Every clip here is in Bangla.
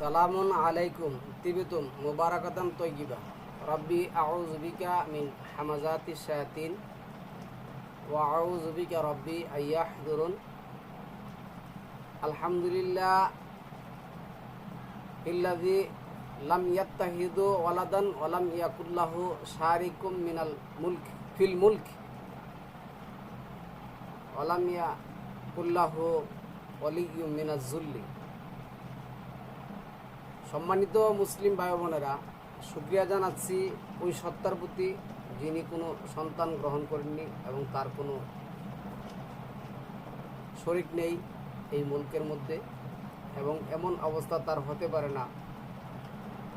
সালামুন আলাইকুম, তিবিতুম মুবারাকাতাম তৈগিবা রব্বি আউযু বিকা মিন হামাজাতি শায়াতিন, ওয়া আউযু বিকা রব্বি আইয়াহদুরুন। আলহামদুলিল্লাহ ইল্লাযী লাম ইয়াত্তাহিদু ওয়ালাদান ওয়া লাম ইয়াকুল্লাহু শারিকুম মিনাল মুলক, ফিল মুলক। ওয়া লাম ইয়াকুল্লাহু ওয়ালিয়্যুম মিনাজ যুল্লি সম্মানিত মুসলিম ভাই বোনেরা শুক্রিয়া জানাচ্ছি ওই সত্তার প্রতি যিনি কোনো সন্তান গ্রহণ করেননি এবং তার কোনো শরিক নেই এই মুলকের মধ্যে এবং এমন অবস্থা তার হতে পারে না।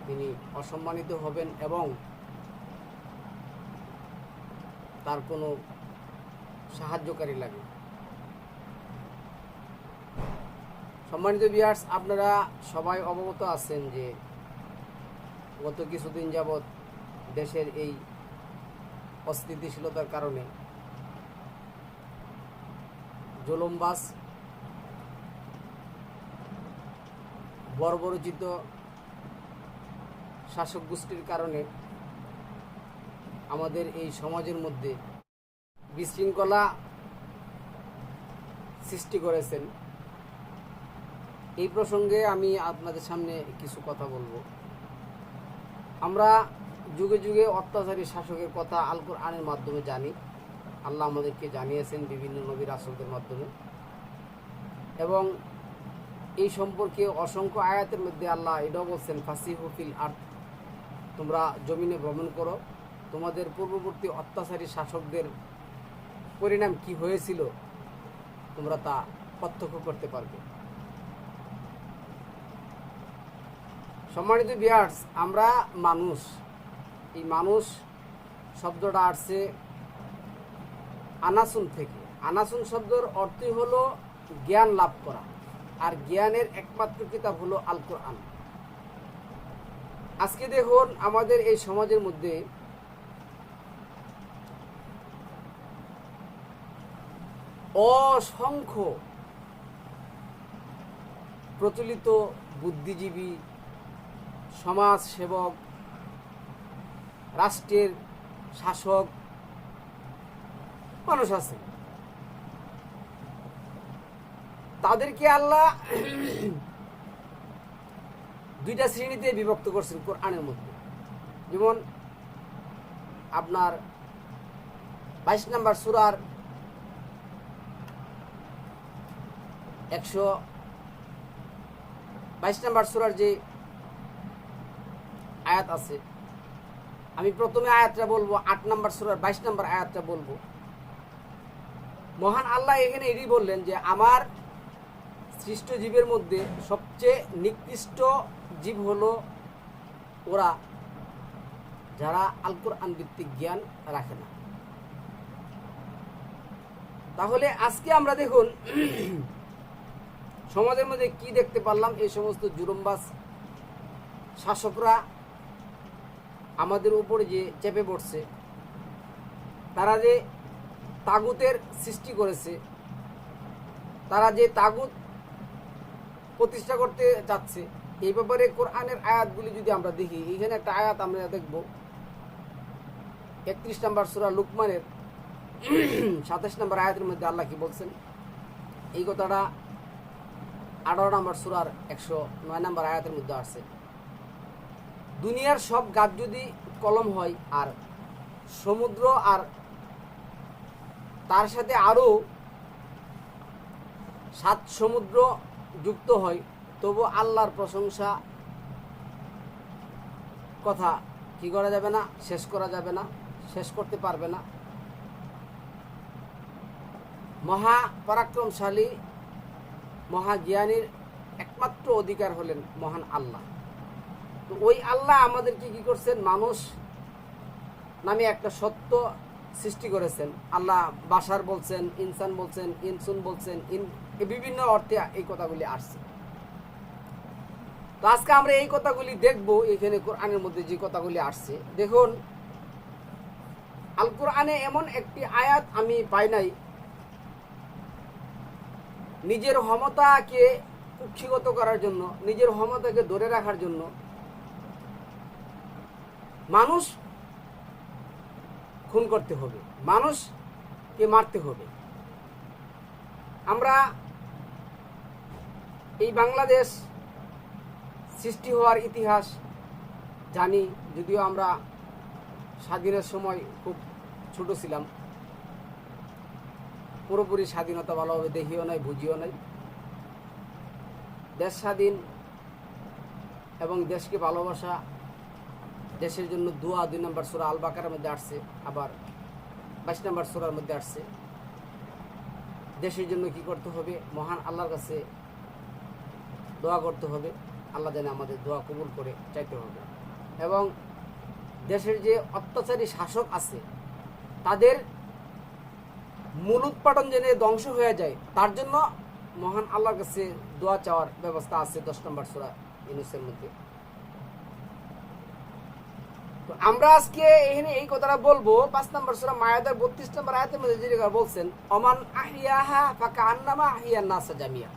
তিনি অসম্মানিত হবেন এবং তার কোনো সাহায্যকারী লাগে সম্মানিত বিয়ার্স আপনারা সবাই অবগত আছেন যে গত কিছুদিন যাবৎ দেশের এই অস্থিতিশীলতার কারণে জুলুমবাস বর্বরচিত শাসক গোষ্ঠীর কারণে আমাদের এই সমাজের মধ্যে বিশৃঙ্খলা সৃষ্টি করেছেন। এই প্রসঙ্গে আমি আপনাদের সামনে কিছু কথা বলব। আমরা যুগে যুগে অত্যাচারী শাসকের কথা আলকুর আনের মাধ্যমে জানি। আল্লাহ আমাদেরকে জানিয়েছেন বিভিন্ন নবীর আসলদের মাধ্যমে। এবং এই সম্পর্কে অসংখ্য আয়াতের মধ্যে আল্লাহ এটাও বলছেন ফাসি হুফিল আর্থ তোমরা জমিনে ভ্রমণ করো। তোমাদের পূর্ববর্তী অত্যাচারী শাসকদের পরিণাম কি হয়েছিল? তোমরা তা প্রত্যক্ষ করতে পারবে। সম্মানিত বিয়ার্স আমরা মানুষ। এই মানুষ শব্দটা আসছে আনাসুন থেকে। আনাসুন শব্দের অর্থই হলো জ্ঞান লাভ করা। আর জ্ঞানের একমাত্র কিতাব হলো আল কোরআন আজকে দেখুন আমাদের এই সমাজের মধ্যে অসংখ্য প্রচলিত বুদ্ধিজীবী সমাজ সেবক রাষ্ট্রের শাসক, মানুষ আছে। তাদেরকে আল্লাহ দুইটা শ্রেণীতে বিভক্ত করছেন কোরআনের মধ্যে। যেমন আপনার বাইশ নাম্বার সুরার একশো বাইশ নাম্বার সুরার যে আয়াত আছে। আমি প্রথমে আয়াতটা বলব, আট নম্বর সুরার বাইশ নম্বর আয়াতটা বলব। মহান আল্লাহ এখানে এটি বললেন যে, আমার সৃষ্ট জীবের মধ্যে সবচেয়ে নিকৃষ্ট জীব হলো ওরা যারা আল কোরআন ভিত্তিক জ্ঞান রাখে না। তাহলে আজকে আমরা দেখুন, সমাজের মধ্যে কি দেখতে পারলাম? এই সমস্ত জুরুমবাস শাসকরা আমাদের উপরে যে চেপে পড়ছে, তারা যে তাগুতের সৃষ্টি করেছে, তারা যে তাগুত প্রতিষ্ঠা করতে যাচ্ছে এই ব্যাপারে কোরআনের আয়াতগুলি যদি আমরা দেখি এখানে একটা আয়াত আমরা দেখব। একত্রিশ নম্বর সুরা লুকমানের সাতাশ নম্বর আয়াতের মধ্যে আল্লাহ কি বলছেন? এই কথাটা আঠারো নম্বর সুরার একশো নয় নম্বর আয়াতের মধ্যে আসছে। দুনিয়ার সব গাছ যদি কলম হয় আর সমুদ্র আর তার সাথে আরও সাত সমুদ্র যুক্ত হয়, তবু আল্লাহর প্রশংসা কথা কি করা যাবে না, শেষ করা যাবে না, শেষ করতে পারবে না। মহা পরাক্রমশালী মহাজ্ঞানীর একমাত্র অধিকার হলেন মহান আল্লাহ। তো ওই আল্লাহ আমাদেরকে কি করছেন? মানুষ নামে একটা সত্য সৃষ্টি করেছেন। আল্লাহ বাসার বলছেন, ইনসান বলছেন, ইনসুন বলছেন, ইন বিভিন্ন অর্থে এই কথাগুলি আসছে। তো আজকে আমরা এই কথাগুলি দেখব, এখানে কোরআনের মধ্যে যে কথাগুলি আসছে। দেখুন আল কোরআনে এমন একটি আয়াত আমি পাই নাই। নিজের ক্ষমতাকে কুক্ষিগত করার জন্য, নিজের ক্ষমতাকে ধরে রাখার জন্য মানুষ খুন করতে হবে, মানুষকে মারতে হবে। আমরা এই বাংলাদেশ সৃষ্টি হওয়ার ইতিহাস জানি, যদিও আমরা স্বাধীনের সময় খুব ছোট ছিলাম। পুরোপুরি স্বাধীনতা ভালোভাবে দেখিও নাই, বুঝিও নাই। দেশ স্বাধীন এবং দেশকে ভালোবাসা দেশের জন্য দোয়া দুই নম্বর সুরা আল বাকারের মধ্যে আসছে, আবার বাইশ নম্বর সুরার মধ্যে আসছে। দেশের জন্য কি করতে হবে? মহান আল্লাহর কাছে দোয়া করতে হবে। আল্লাহ যেন আমাদের দোয়া কবুল করে চাইতে হবে। এবং দেশের যে অত্যাচারী শাসক আছে, তাদের মূল উৎপাদন যেন ধ্বংস হয়ে যায়, তার জন্য মহান আল্লাহর কাছে দোয়া চাওয়ার ব্যবস্থা আছে দশ নম্বর সুরা ইউনুসের মধ্যে। আমরা আজকে এখানে এই কথাটা বলব, পাঁচ নম্বর সুরা মায়াদের বত্রিশ নম্বর মধ্যে যে বলছেন অমান আহিয়াহা ফাঁকা আন্নামা আহিয়া নাসা জামিয়া।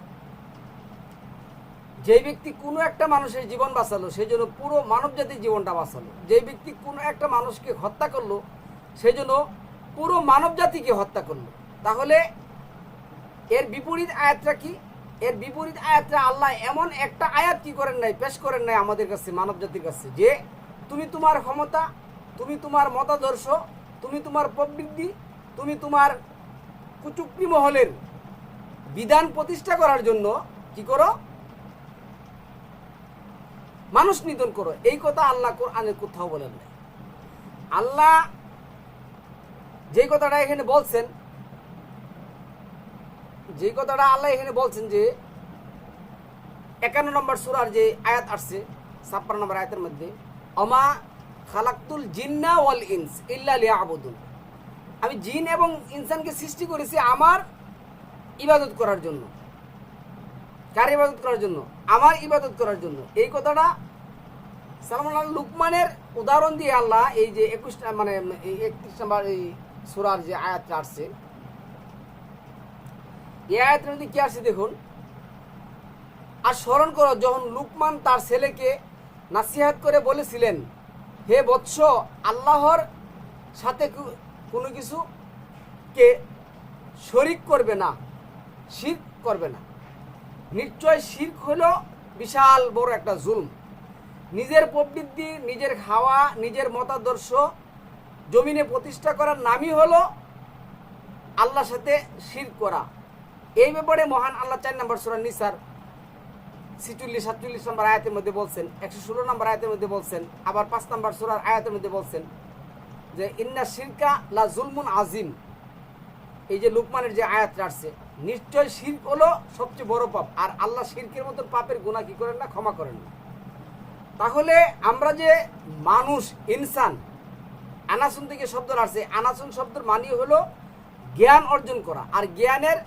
যে ব্যক্তি কোনো একটা মানুষের জীবন বাঁচালো সেই জন্য পুরো মানব জাতির জীবনটা বাঁচালো। যে ব্যক্তি কোনো একটা মানুষকে হত্যা করল সেই জন্য পুরো মানব জাতিকে হত্যা করল। তাহলে এর বিপরীত আয়াতটা কি? এর বিপরীত আয়াতটা আল্লাহ এমন একটা আয়াত কি করেন নাই, পেশ করেন নাই আমাদের কাছে মানব জাতির কাছে, যে তুমি তোমার ক্ষমতা, তুমি তোমার মতাদর্শ, তুমি তোমার প্রবৃদ্ধি তুমি তোমার কুচুক্তি মহলের বিধান প্রতিষ্ঠা করার জন্য কি করো? মানুষ নিধন করো। এই কথা আল্লাহ কোরআনে কোথাও বলেন নাই। আল্লাহ যে কথাটা এখানে বলছেন, যে কথাটা আল্লাহ এখানে বলছেন যে, একান্ন নম্বর সুরার যে আয়াত আসছে, ছাপ্পান্ন নম্বর আয়াতের মধ্যে অমা খালাক্তুল জিন্না ওয়াল ইনস ইল্লা লিয়া আমি জিন এবং ইনসানকে সৃষ্টি করেছি আমার ইবাদত করার জন্য। কার ইবাদত করার জন্য? আমার ইবাদত করার জন্য। এই কথাটা সালমান লুকমানের উদাহরণ দিয়ে আল্লাহ এই যে একুশ মানে একত্রিশ নম্বর এই সুরার যে আয়াতটা আসছে, এই আয়াতের মধ্যে কি আসছে দেখুন? আর স্মরণ করো, যখন লুকমান তার ছেলেকে নাসিহাত করে বলেছিলেন, হে বৎস, আল্লাহর সাথে কোনো কিছু কে শরিক করবে না শির করবে না। নিশ্চয় শির্ক হলো বিশাল বড় একটা জুলম। নিজের প্রবৃত্তি, নিজের খাওয়া, নিজের মতাদর্শ জমিনে প্রতিষ্ঠা করার নামই হলো আল্লাহর সাথে শির করা। এই ব্যাপারে মহান আল্লাহ চার নম্বর সুরা নিসার ছিচল্লিশ, সাতচল্লিশ নম্বর আয়াতের মধ্যে বলছেন, একশো ষোলো নম্বর আয়াতের মধ্যে বলছেন, আবার পাঁচ নম্বর আয়াতের মধ্যে বলছেন যে, ইন্না শিরকা লা জুলমুন আজিম এই যে লুকমানের যে আসছে, নিশ্চয় শির্ক হলো সবচেয়ে বড় পাপ, আর আল্লাহ শিরকের পাপের গুণা কি করেন না? ক্ষমা করেন না। তাহলে আমরা যে মানুষ, ইনসান, আনাসুন থেকে শব্দ আসছে, আনাসুন শব্দের মানি হলো জ্ঞান অর্জন করা, আর জ্ঞানের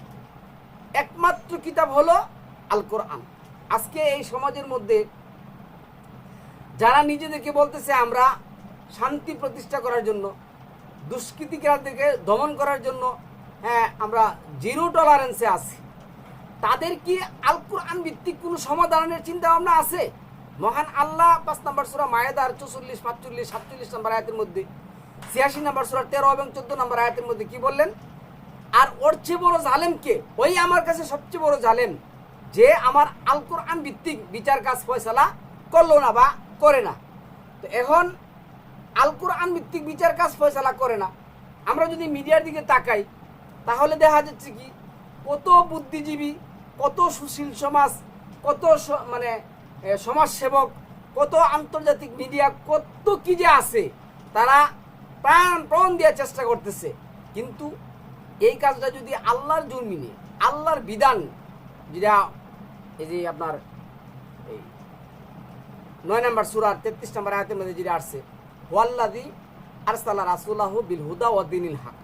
একমাত্র কিতাব হলো আল কোরআন আজকে এই সমাজের মধ্যে যারা নিজেদেরকে বলতেছে আমরা শান্তি প্রতিষ্ঠা করার জন্য দুষ্কৃতিকারদেরকে দমন করার জন্য হ্যাঁ আমরা জিরো টলারেন্সে আছি, তাদের কি আল কোরআন ভিত্তিক কোনো সমাধানের চিন্তা ভাবনা আছে? মহান আল্লাহ, পাঁচ নম্বর সুরা মায়েদার চৌচল্লিশ, পাঁচচল্লিশ, সাতচল্লিশ নম্বর আয়াতের মধ্যে, ছিয়াশি নম্বর সুরা তেরো এবং চোদ্দ নম্বর আয়াতের মধ্যে কি বললেন? আর ওর চেয়ে বড় জালেম কে ওই আমার কাছে সবচেয়ে বড় জালেম যে আমার আল কোরআন ভিত্তিক বিচার কাজ ফয়সালা করল না বা করে না। তো এখন আল কোরআন ভিত্তিক বিচার কাজ ফয়সালা করে না। আমরা যদি মিডিয়ার দিকে তাকাই, তাহলে দেখা যাচ্ছে কি, কত বুদ্ধিজীবী, কত সুশীল সমাজ, কত মানে সমাজসেবক, কত আন্তর্জাতিক মিডিয়া, কত কি যে আছে, তারা প্রাণ প্রাণ দেওয়ার চেষ্টা করতেছে। কিন্তু এই কাজটা যদি আল্লাহর জন্মিনে আল্লাহর বিধান, যেটা এই যে আপনার এই নয় নম্বর সুরার তেত্রিশ নম্বর আয়াতের মধ্যে যেটা আসছে ওয়াল্লাদি আরসালা রাসুল্লাহ বিল হুদা ও দিনিল হক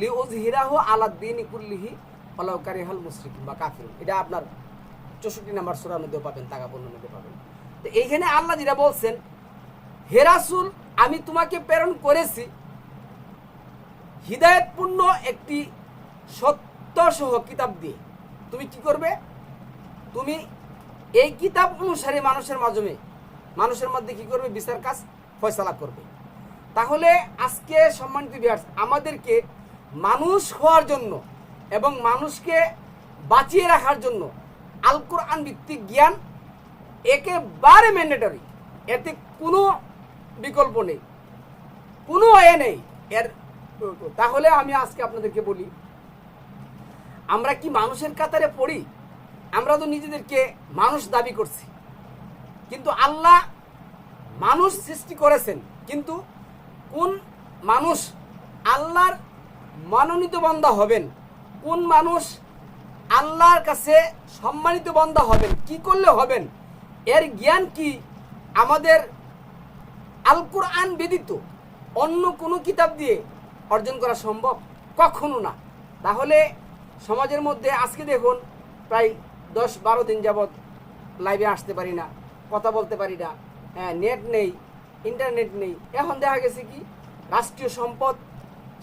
লিউজহিরাহু আলা দিন কুল্লিহি ওয়ালাউ কারিহাল মুশরিক বা কাফির এটা আপনার চৌষট্টি নম্বর সুরার মধ্যেও পাবেন তাকাপূর্ণের মধ্যে পাবেন। তো এইখানে আল্লাহ যেটা বলছেন, হে রাসূল, আমি তোমাকে প্রেরণ করেছি হৃদায়তপূর্ণ একটি সত্য সহ কিতাব দিয়ে। তুমি কি করবে? তুমি এই কিতাব অনুসারে মানুষের মাধ্যমে, মানুষের মধ্যে কি করবে? বিচার কাজ, ফয়সালা করবে। তাহলে আজকে সম্মানিত বিহার্স আমাদেরকে মানুষ হওয়ার জন্য এবং মানুষকে বাঁচিয়ে রাখার জন্য আল কোরআন ভিত্তিক জ্ঞান একেবারে ম্যান্ডেটরি এতে কোনো বিকল্প নেই। কোনো এ নেই। এর, তাহলে আমি আজকে আপনাদেরকে বলি, আমরা কি মানুষের কাতারে পড়ি? আমরা তো নিজেদেরকে মানুষ দাবি করছি। কিন্তু আল্লাহ মানুষ সৃষ্টি করেছেন, কিন্তু কোন মানুষ আল্লাহর মনোনীত বন্ধা হবেন? কোন মানুষ আল্লাহর কাছে সম্মানিত বন্ধা হবেন? কি করলে হবেন? এর জ্ঞান কি আমাদের আল কোরআন ব্যতীত অন্য কোনো কিতাব দিয়ে অর্জন করা সম্ভব? কখনো না। তাহলে সমাজের মধ্যে আজকে দেখুন, প্রায় দশ বারো দিন যাবৎ লাইভে আসতে পারি না, কথা বলতে পারি না। হ্যাঁ নেট নেই ইন্টারনেট নেই। এখন দেখা গেছে কি, রাষ্ট্রীয় সম্পদ,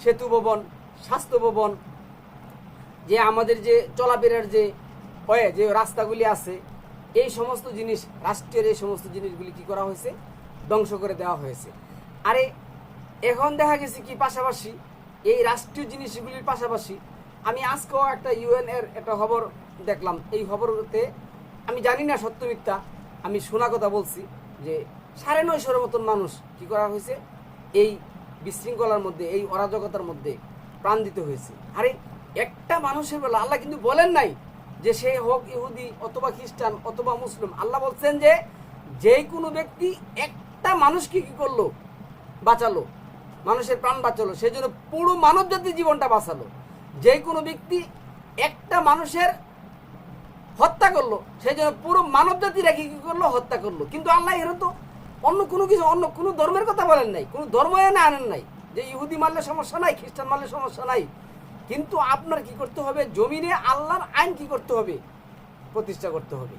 সেতু ভবন, স্বাস্থ্য ভবন, যে আমাদের যে চলাফেরার যে হয়ে, যে রাস্তাগুলি আছে, এই সমস্ত জিনিস, রাষ্ট্রের এই সমস্ত জিনিসগুলি কি করা হয়েছে? ধ্বংস করে দেওয়া হয়েছে। আরে, এখন দেখা গেছে কি, পাশাপাশি এই রাষ্ট্রীয় জিনিসগুলির পাশাপাশি আমি আজকেও একটা ইউএন এর একটা খবর দেখলাম। এই খবরতে আমি জানি না সত্য মিথ্যা। আমি শোনা কথা বলছি যে সাড়ে নয়শোর মতন মানুষ কি করা হয়েছে? এই বিশৃঙ্খলার মধ্যে, এই অরাজকতার মধ্যে প্রাণ দিতে হয়েছে। আরে একটা মানুষের বেলা আল্লাহ কিন্তু বলেন নাই যে সে হোক ইহুদি অথবা খ্রিস্টান অথবা মুসলিম, আল্লাহ বলছেন যে যে কোনো ব্যক্তি একটা মানুষকে কি করল? বাঁচালো। মানুষের প্রাণ বাঁচালো। সেই জন্য পুরো মানব জাতির জীবনটা বাঁচালো। যে কোনো ব্যক্তি একটা মানুষের হত্যা করল সেই জন্য পুরো মানব জাতি রেখে কি করল, হত্যা করল। কিন্তু আল্লাহ এর তো অন্য কোনো কিছু, অন্য কোনো ধর্মের কথা বলেন নাই। কোনো ধর্ম এনে আনেন নাই যে ইহুদি মারলে সমস্যা নাই, খ্রিস্টান মারলে সমস্যা নাই। কিন্তু আপনার কি করতে হবে? জমিনে আল্লাহর আইন কি করতে হবে? প্রতিষ্ঠা করতে হবে।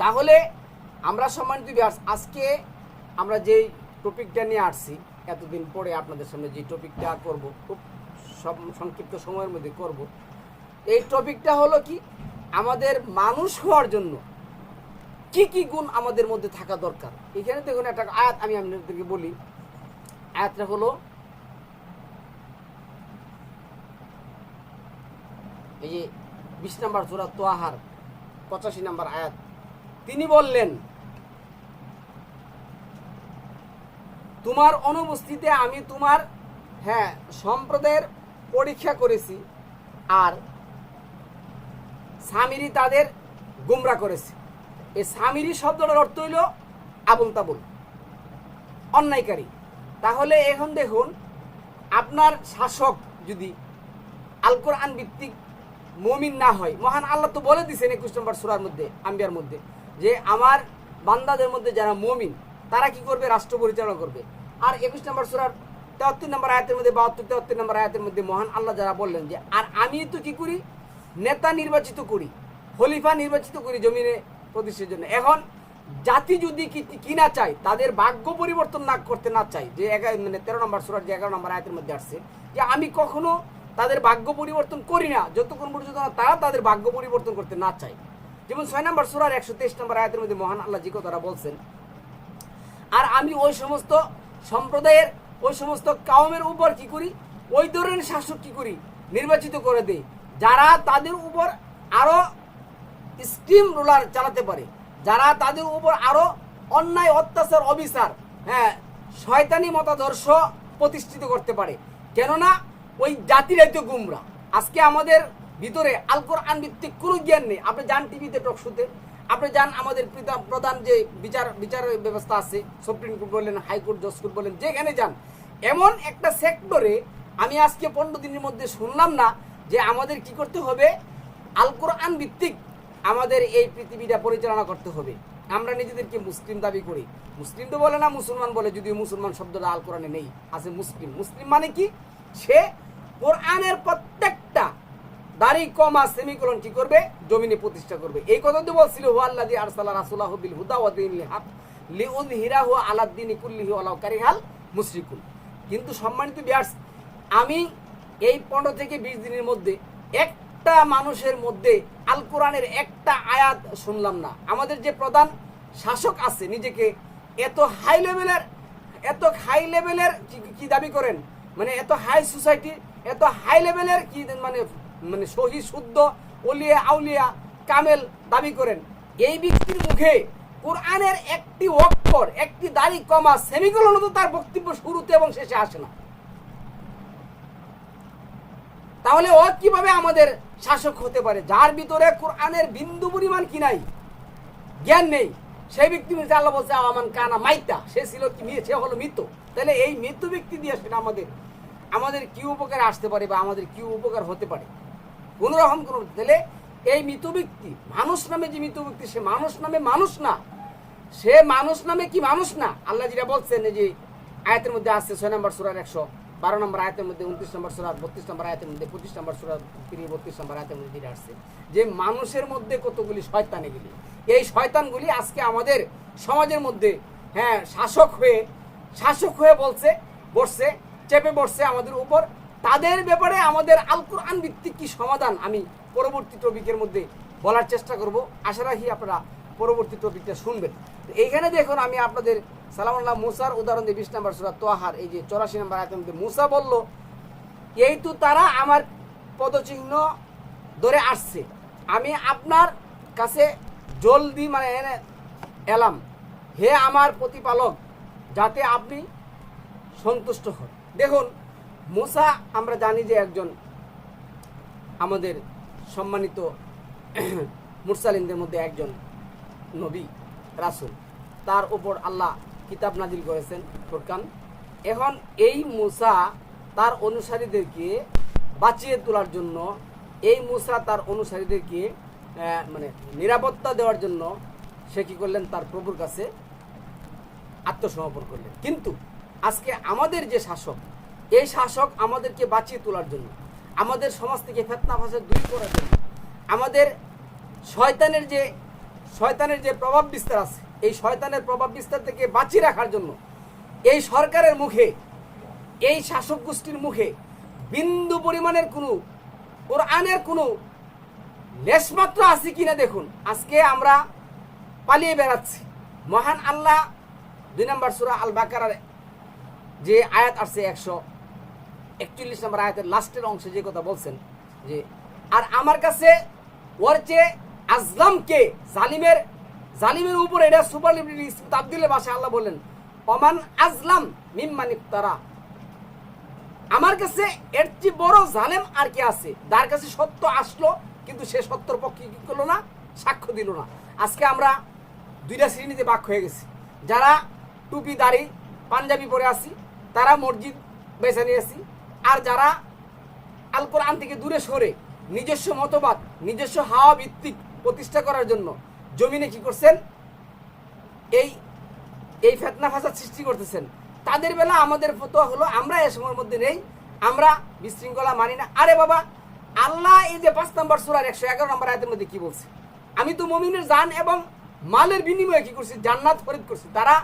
তাহলে আমরা সম্মানিত বিহার আজকে আমরা যেই টপিকটা নিয়ে আসছি, এতদিন পরে আপনাদের সামনে যে টপিকটা করব, খুব সব সংক্ষিপ্ত সময়ের মধ্যে করব। এই টপিকটা হলো কি, আমাদের মানুষ হওয়ার জন্য কি কি গুণ আমাদের মধ্যে থাকা দরকার। এখানে দেখুন একটা আয়াত আমি আপনাদেরকে বলি। আয়াতটা হলো, এই যে বিশ নাম্বার জোড়া তোয়াহার, পঁচাশি নাম্বার আয়াত। তিনি বললেন, তোমার অনুপস্থিতিতে আমি তোমার হ্যাঁ সম্প্রদায়ের পরীক্ষা করেছি আর স্বামীরই তাদের গুমরা করেছে। এই স্বামীরই শব্দটার অর্থ হইল আবুল তাবুল অন্যায়কারী। তাহলে এখন দেখুন, আপনার শাসক যদি আল কোরআন ভিত্তিক মমিন না হয়, মহান আল্লাহ তো বলে দিছেন একুশ নম্বর সুরার মধ্যে, আম্বিয়ার মধ্যে, যে আমার বান্দাদের মধ্যে যারা মমিন, তারা কি করবে? রাষ্ট্র পরিচালনা করবে। আর একুশ নম্বর সুরার তেহত্তর নম্বর আয়াতের মধ্যে, বাহাত্তর, তেহত্তর নম্বর আয়াতের মধ্যে মহান আল্লাহ যারা বললেন যে, আর আমি তো কি করি? নেতা নির্বাচিত করি, খলিফা নির্বাচিত করি জমিনে প্রতিষ্ঠার জন্য। এখন জাতি যদি কি- না চায়, তাদের ভাগ্য পরিবর্তন না করতে না চায়, যে মানে তেরো নম্বর সুরার যে এগারো নম্বর আয়াতের মধ্যে আসছে, যে আমি কখনো তাদের ভাগ্য পরিবর্তন করি না, যতক্ষণ পর্যন্ত না তারা তাদের ভাগ্য পরিবর্তন করতে না চায়। যেমন ছয় নম্বর সুরার একশো তেইশ নম্বর আয়াতের মধ্যে মহান আল্লাহ জি কথাটা বলছেন, আর আমি ওই সমস্ত সম্প্রদায়ের ওই সমস্ত কাউমের উপর কি করি? ওই ধরনের শাসক কি করি? নির্বাচিত করে দেই। যারা তাদের উপর আরও স্টিম রোলার চালাতে পারে, যারা তাদের উপর আরও অন্যায়, অত্যাচার, অবিচার হ্যাঁ শয়তানি মতাদর্শ প্রতিষ্ঠিত করতে পারে। কেননা ওই জাতিরাই তো গুমরা। আজকে আমাদের ভিতরে আল কোরআন ভিত্তিক কোনো জ্ঞান নেই। আপনি যান টিভিতে, টক শুতে। আপনি যান আমাদের প্রধান যে বিচার বিচার ব্যবস্থা আছে, সুপ্রিম কোর্ট বললেন হাইকোর্ট, জজ কোর্ট বললেন যেখানে যান। এমন একটা সেক্টরে আমি আজকে পনেরো দিনের মধ্যে শুনলাম না যে আমাদের কি করতে হবে? আল কোরআন ভিত্তিক আমাদের এই পৃথিবীটা পরিচালনা করতে হবে। আমরা নিজেদেরকে মুসলিম দাবি করি। মুসলিম তো বলে না, মুসলমান বলে, যদিও মুসলমান শব্দটা আল কোরআনে নেই। আছে মুসলিম। মুসলিম মানে কি? সে কোরআনের প্রত্যেকটা দাড়ি কমা সেমিকোলন কি করবে, জমিনে প্রতিষ্ঠা করবে। এই কথা তো বলছিল হু আল্লাহ আরসালা রাসূলাহু বিল হুদা ওয়া দীনিল হক লিউযহিরাহু আলাদ দীনি কুল্লিহি ওয়ালাউ কারিহাল মুশরিকুন। কিন্তু সম্মানিত বিয়ার্স, আমি এই পনেরো থেকে বিশ দিনের মধ্যে একটা মানুষের মধ্যে আল কোরআনের একটা আয়াত শুনলাম না। আমাদের যে প্রধান শাসক আছে, নিজেকে এত হাই লেভেলের এত হাই লেভেলের কি দাবি করেন? মানে এত হাই সোসাইটি এত হাই লেভেলের কি মানে মানে সহি, শুদ্ধ, অলিয়া, আউলিয়া, কামেল দাবি করেন। এই ব্যক্তির মুখে কোরআনের একটি অক্ষর, একটি দাড়ি, কমা, সেমিকলন তো তার বক্তব্য শুরুতে এবং শেষে আসে না। তাহলে ও কীভাবে আমাদের শাসক হতে পারে? যার ভিতরে কোরআনের বিন্দু পরিমাণ কি নাই? জ্ঞান নেই। সেই ব্যক্তি বলছে, আল্লাহ বলছে আমান কানা মাইতা, সে ছিল কি মি- সে হলো মৃত। তাহলে এই মৃত্যু ব্যক্তি দিয়ে সেটা আমাদের আমাদের কি উপকারে আসতে পারে বা আমাদের কি উপকার হতে পারে? কোন রকম কোন তাহলে এই মৃত ব্যক্তি, মানুষ নামে যে মৃত ব্যক্তি, সে মানুষ নামে মানুষ না। সে মানুষ নামে কি মানুষ না? আল্লাহ যেটা বলছেন যে আয়াতের মধ্যে আসছে ছয় নম্বর সুরার একশো বারো নম্বর আয়াতের মধ্যে, উনত্রিশ নম্বর সুরার বত্রিশ নম্বর আয়াতের মধ্যে, পঁচিশ নম্বর সুরার তিরিশ, বত্রিশ নম্বর আয়াতের মধ্যে যেটা আসছে, যে মানুষের মধ্যে কতগুলি শয়তান এগুলি এই শয়তানগুলি আজকে আমাদের সমাজের মধ্যে হ্যাঁ শাসক হয়ে শাসক হয়ে বলছে, বসছে, চেপে বসছে আমাদের উপর। তাদের ব্যাপারে আমাদের আল কোরআন ভিত্তিক কি সমাধান আমি পরবর্তী টপিকের মধ্যে বলার চেষ্টা করব। আশা রাখি আপনারা পরবর্তী টপিকটা শুনবেন। এইখানে দেখুন, আমি আপনাদের সালামুল্লাহ মুসার, উদাহরণ দিয়ে বিশ নম্বর সুরা তোহার, এই যে চৌরাশি নম্বর মধ্যে মুসা বলল এই তো তারা আমার পদচিহ্ন ধরে আসছে, আমি আপনার কাছে জলদি মানে এনে এলাম। হে আমার প্রতিপালক, যাতে আপনি সন্তুষ্ট হন। দেখুন মুসা, আমরা জানি যে একজন আমাদের সম্মানিত মুরসালিনদের মধ্যে একজন নবী, রাসুল। তার উপর আল্লাহ কিতাব নাজিল করেছেন ফোরকান। এখন এই মুসা তার অনুসারীদেরকে বাঁচিয়ে তোলার জন্য, এই মুসা তার অনুসারীদেরকে মানে নিরাপত্তা দেওয়ার জন্য সে কী করলেন? তার প্রভুর কাছে আত্মসমর্পণ করলেন। কিন্তু আজকে আমাদের যে শাসক এই শাসক আমাদেরকে বাঁচিয়ে তোলার জন্য, আমাদের সমাজ থেকে ফেতনা ফাঁসা দূর করার জন্য, আমাদের শয়তানের যে শয়তানের যে প্রভাব বিস্তার আছে, এই শয়তানের প্রভাব বিস্তার থেকে বাঁচিয়ে রাখার জন্য এই সরকারের মুখে, এই শাসক গোষ্ঠীর মুখে বিন্দু পরিমাণের কোনো কোরআনের কোনো লেশমাত্র আছে কিনা দেখুন। আজকে আমরা পালিয়ে বেড়াচ্ছি। মহান আল্লাহ, দুই নম্বর সুরা আল বাকারার যে আয়াত আসছে একশো একচল্লিশ নম্বর আয়াতের লাস্টের অংশে যে কথা বলছেন, যে, আর আমার কাছে ওর চেয়ে আজলামকে জালিমের জালিমের উপর এটা সুপার তাবদিলের ভাষায় আল্লাহ বললেন, অমান আজলাম মিম্মানিক তারা আমার কাছে এর চেয়ে বড় জালেম আর কি আছে? যার কাছে সত্য আসলো, কিন্তু সে সত্যর পক্ষে কি করল না? সাক্ষ্য দিল না। আজকে আমরা দুইটা শ্রেণীতে বাক হয়ে গেছি। যারা টুপি, দাড়ি, পাঞ্জাবি পরে আসি তারা মসজিদ বেছে নিয়েছি। আর যারা আল কোরআন থেকে দূরে সরে নিজস্ব মতবাদ, নিজস্ব হাওয়া ভিত্তিক প্রতিষ্ঠা করার জন্য জমিনে কি করছেন? এই এই ফেতনা ফাসাদ সৃষ্টি করতেছেন। তাদের বেলা আমাদের ফতোয়া হলো, আমরা এ সময়ের মধ্যে নেই, আমরা বিশৃঙ্খলা মানি না। আরে বাবা, আল্লাহ এই যে পাঁচ নম্বর সুরার একশো এগারো নম্বর আয়তের মধ্যে কি বলছে? আমি তো মমিনের জান এবং মালের বিনিময়ে কি করছি? জান্নাত খরিদ করছি। তারা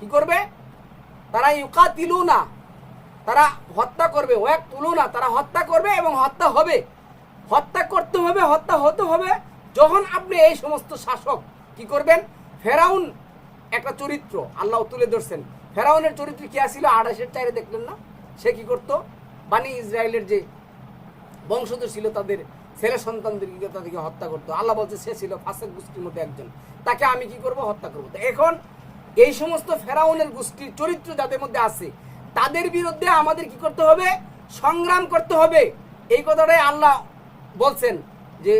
কি করবে? তারা ইউকা তিলু না তারা হত্যা করবে, ও এক তুলনা, তারা হত্যা করবে এবং হত্যা হবে। হত্যা করতে হবে, হত্যা হতে হবে যখন আপনি এই সমস্ত শাসক কি করবেন? ফেরাউন একটা চরিত্র, আল্লাহ তুলে ধরছেন। ফেরাউনের চরিত্র কি আসছিল আড়াইশের চাইরে দেখলেন না? সে কি করত? বানি ইসরায়েলের যে বংশধর ছিল তাদের ছেলে সন্তানদেরকে তাদেরকে হত্যা করতো। আল্লাহ বলছে, সে ছিল ফাসেক গোষ্ঠীর মধ্যে একজন। তাকে আমি কি করব? হত্যা করব। এখন এই সমস্ত ফেরাউনের গোষ্ঠীর চরিত্র যাদের মধ্যে আছে তাদের বিরুদ্ধে আমাদের কি করতে হবে? সংগ্রাম করতে হবে। এই কথাটাই আল্লাহ বলছেন যে,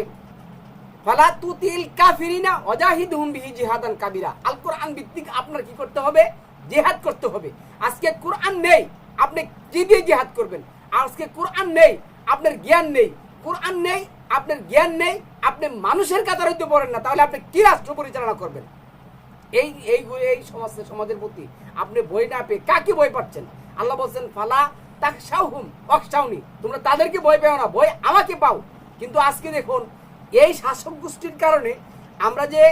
ফালা তুতিল কাফিরিনা অজাহিদহুম বিহি জিহাদান কাবিরা। আল কোরআন ভিত্তিক আপনার কি করতে হবে? জিহাদ করতে হবে। আজকে কোরআন নেই, আপনি কি দিয়ে জিহাদ করবেন? আজকে কোরআন নেই, আপনার জ্ঞান নেই। কোরআন নেই, আপনার জ্ঞান নেই, আপনি মানুষের কাতার হইতে পারেন না, তাহলে আপনি কি রাষ্ট্র পরিচালনা করবেন? এই এই এই সমাজের সমাজের প্রতি আপনি বই না পেয়ে কাকে বই পাচ্ছেন? আল্লাহ বলছেন, ফালা তাক সাহুম অকসাউনি তোমরা তাদেরকে বই পেও না বই আমাকে পাও। কিন্তু আজকে দেখুন, এই শাসক গোষ্ঠীর কারণে আমরা যে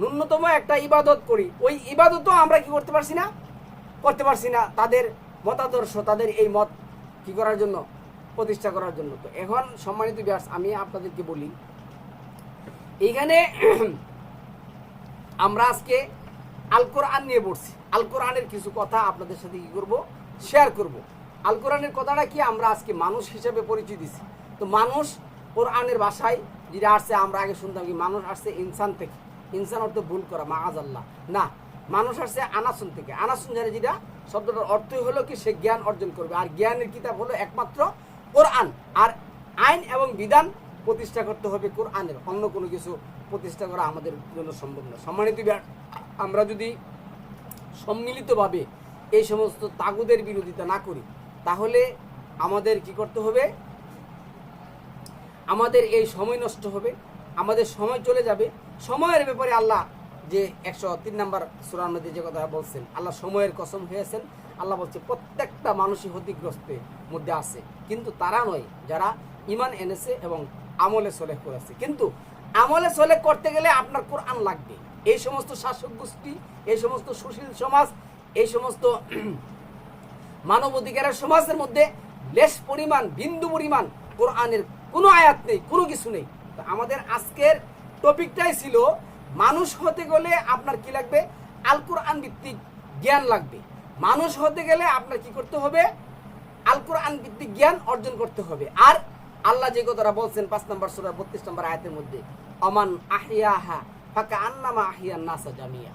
ন্যূনতম একটা ইবাদত করি, ওই ইবাদতও আমরা কি করতে পারছি না? করতে পারছি না তাদের মতাদর্শ, তাদের এই মত কি করার জন্য? প্রতিষ্ঠা করার জন্য। তো এখন সম্মানিত ব্যাস আমি আপনাদেরকে বলি, এইখানে আমরা আজকে আল কোরআন নিয়ে পড়ছি। আল কোরআনের কিছু কথা আপনাদের সাথে কি করব? শেয়ার করব। আল কোরআনের কথাটা কি? আমরা আজকে মানুষ হিসেবে পরিচয় দিছি। তো মানুষ কোরআনের ভাষায় যেটা আসছে, আমরা আগে শুনতাম কি মানুষ আসছে ইনসান থেকে। ইনসান অর্থ ভুল করা মাহাজ আল্লাহ না, মানুষ আসছে আনাসুন থেকে। আনাসুন জানে যেটা? শব্দটার অর্থই হলো কি সে জ্ঞান অর্জন করবে। আর জ্ঞানের কিতাব হলো একমাত্র কোরআন। আর আইন এবং বিধান প্রতিষ্ঠা করতে হবে কোরআনের। অন্য কোনো কিছু প্রতিষ্ঠা করা আমাদের জন্য সম্ভব না। সম্মানিত আমরা যদি সম্মিলিতভাবে এই সমস্ত তাগুদের বিরোধিতা না করি, তাহলে আমাদের কি করতে হবে? আমাদের এই সময় নষ্ট হবে, আমাদের সময় চলে যাবে। সময়ের ব্যাপারে আল্লাহ যে একশো তিন নম্বর মধ্যে যে কথা বলছেন, আল্লাহ সময়ের কসম হয়েছেন। আল্লাহ বলছে, প্রত্যেকটা মানুষই ক্ষতিগ্রস্তের মধ্যে আছে। কিন্তু তারা নয়, যারা ইমান এনেছে এবং আমলে সলেহ করেছে। কিন্তু আমলে সলেহ করতে গেলে আপনার কোরআন লাগবে। এই সমস্ত শাসক গোষ্ঠী এই সমস্ত সুশীল সমাজ এই সমস্ত মানব অধিকারের সমাজের মধ্যে লেশ পরিমাণ, বিন্দু পরিমাণ কোরআনের কোনো আয়াত নেই, কোনো কিছু নেই। আমাদের আজকের টপিকটাই ছিল, মানুষ হতে গেলে আপনার কি লাগবে? আল কোরআন ভিত্তিক জ্ঞান লাগবে। মানুষ হতে গেলে আপনার কি করতে হবে? আল কোরআন ভিত্তিক জ্ঞান অর্জন করতে হবে। আর আল্লাহ যে কথাটা বলছেন পাঁচ নম্বর সুরা বত্রিশ নম্বর আয়াতের মধ্যে, অমান আহিয়াহা ফাঁকা আন্নামা আহিয়ান নাসা জামিয়া।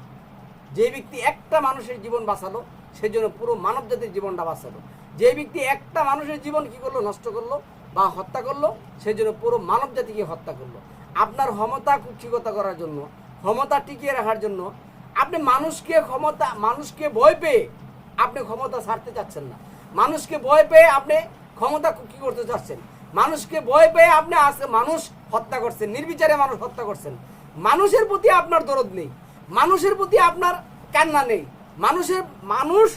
যে ব্যক্তি একটা মানুষের জীবন বাঁচালো সেজন্য পুরো মানব জাতির জীবনটা বাঁচালো। যে ব্যক্তি একটা মানুষের জীবন কি করল? নষ্ট করল বা হত্যা করল সেজন্য পুরো মানব জাতিকে হত্যা করল। আপনার ক্ষমতা কুক্ষিগতা করার জন্য, ক্ষমতা টিকিয়ে রাখার জন্য, আপনি মানুষকে ক্ষমতা, মানুষকে ভয় পেয়ে আপনি ক্ষমতা ছাড়তে চাচ্ছেন না। মানুষকে ভয় পেয়ে আপনি ক্ষমতা কি করতে চাচ্ছেন। মানুষকে ভয় পেয়ে আপনি মানুষ হত্যা করছেন, নির্বিচারে মানুষ হত্যা করছেন। মানুষের প্রতি আপনার দরদ নেই। মানুষের প্রতি আপনার কান্না নেই। মানুষের, মানুষ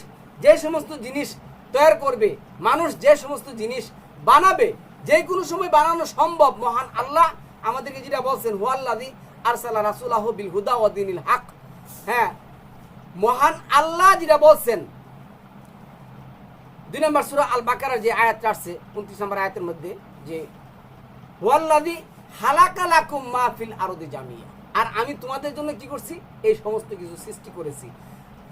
যে সমস্ত জিনিস তৈরি করবে, মানুষ যে সমস্ত জিনিস বানাবে, যে কোনো সময় বানানো সম্ভব, মহান আল্লাহ আমাদেরকে যেটা বলছেন হুয়াল্লাদি আরসালা রাসুলাহ বিল হুদা ও দিনিল হক। হ্যাঁ মহান আল্লাহ যেটা বলছেন, দুই নম্বর সুরা আল বাকারার যে আয়াত আসছে, উনত্রিশ নম্বর আয়াতের মধ্যে যে ওয়াল্লাদি হালাকালাকুম মাহফিল আরদি জামিয়া। আর আমি তোমাদের জন্য কি করছি? এই সমস্ত কিছু সৃষ্টি করেছি।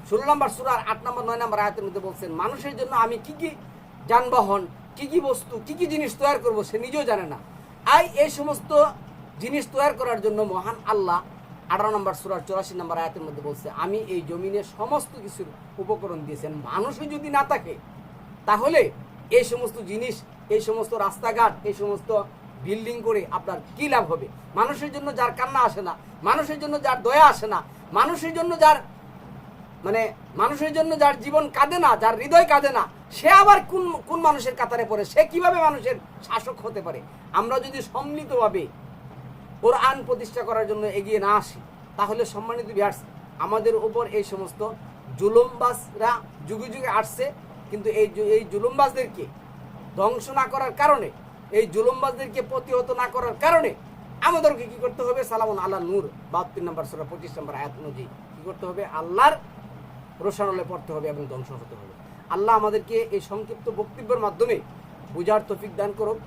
ষোলো নম্বর সুরার আট নম্বর, নয় নম্বর আয়াতের মধ্যে বলছেন, মানুষের জন্য আমি কি কি যানবাহন, কি কি বস্তু, কি কি জিনিস তৈরি করব সে নিজেও জানে না। আই এই সমস্ত জিনিস তৈরি করার জন্য মহান আল্লাহ আঠারো নম্বর সুরার চৌরাশি নম্বর আয়াতের মধ্যে বলছে, আমি এই জমিনে সমস্ত কিছুর উপকরণ দিয়েছেন। মানুষই যদি না থাকে, তাহলে এই সমস্ত জিনিস, এই সমস্ত রাস্তাঘাট, এই সমস্ত বিল্ডিং করে আপনার কি লাভ হবে? মানুষের জন্য যার কান্না আসে না, মানুষের জন্য যার দয়া আসে না, মানুষের জন্য যার মানে মানুষের জন্য যার জীবন কাঁদে না, যার হৃদয় কাঁদে না, সে আবার কোন কোন মানুষের কাতারে পড়ে? সে কীভাবে মানুষের শাসক হতে পারে? আমরা যদি সম্মিলিতভাবে কোরআন প্রতিষ্ঠা করার জন্য এগিয়ে না আসি, তাহলে সম্মানিত বিহার্স আমাদের উপর এই সমস্ত জুলুমবাজরা যুগে যুগে আসছে, কিন্তু এই এই জুলুমবাজদেরকে ধ্বংস না করার কারণে এই জুলুমবাজদেরকে প্রতিহত না করার কারণে আমাদেরকে কি করতে হবে? সালামুন আল্লাহ নূর, বাহাত্তর নম্বর সোলা পঁচিশ নম্বর আয়াত অনুযায়ী কি করতে হবে? আল্লাহর রোশানলে পড়তে হবে এবং ধ্বংস হতে হবে। আল্লাহ আমাদেরকে এই সংক্ষিপ্ত বক্তব্যের মাধ্যমে বুঝার তফিক দান করুক।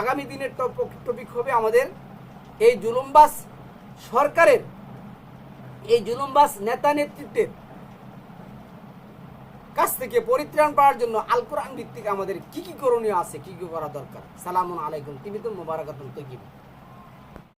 আগামী দিনের টপিক হবে আমাদের এই জুলুমবাস সরকারের, এই জুলুমবাস নেতা নেতৃত্বের কাছ থেকে পরিত্রাণ পাওয়ার জন্য আল কোরআন ভিত্তিক আমাদের কি কি করণীয় আছে, কি কি করা দরকার? সালামুন আলাইকুম টিভিতে মোবারকাতুন তৈব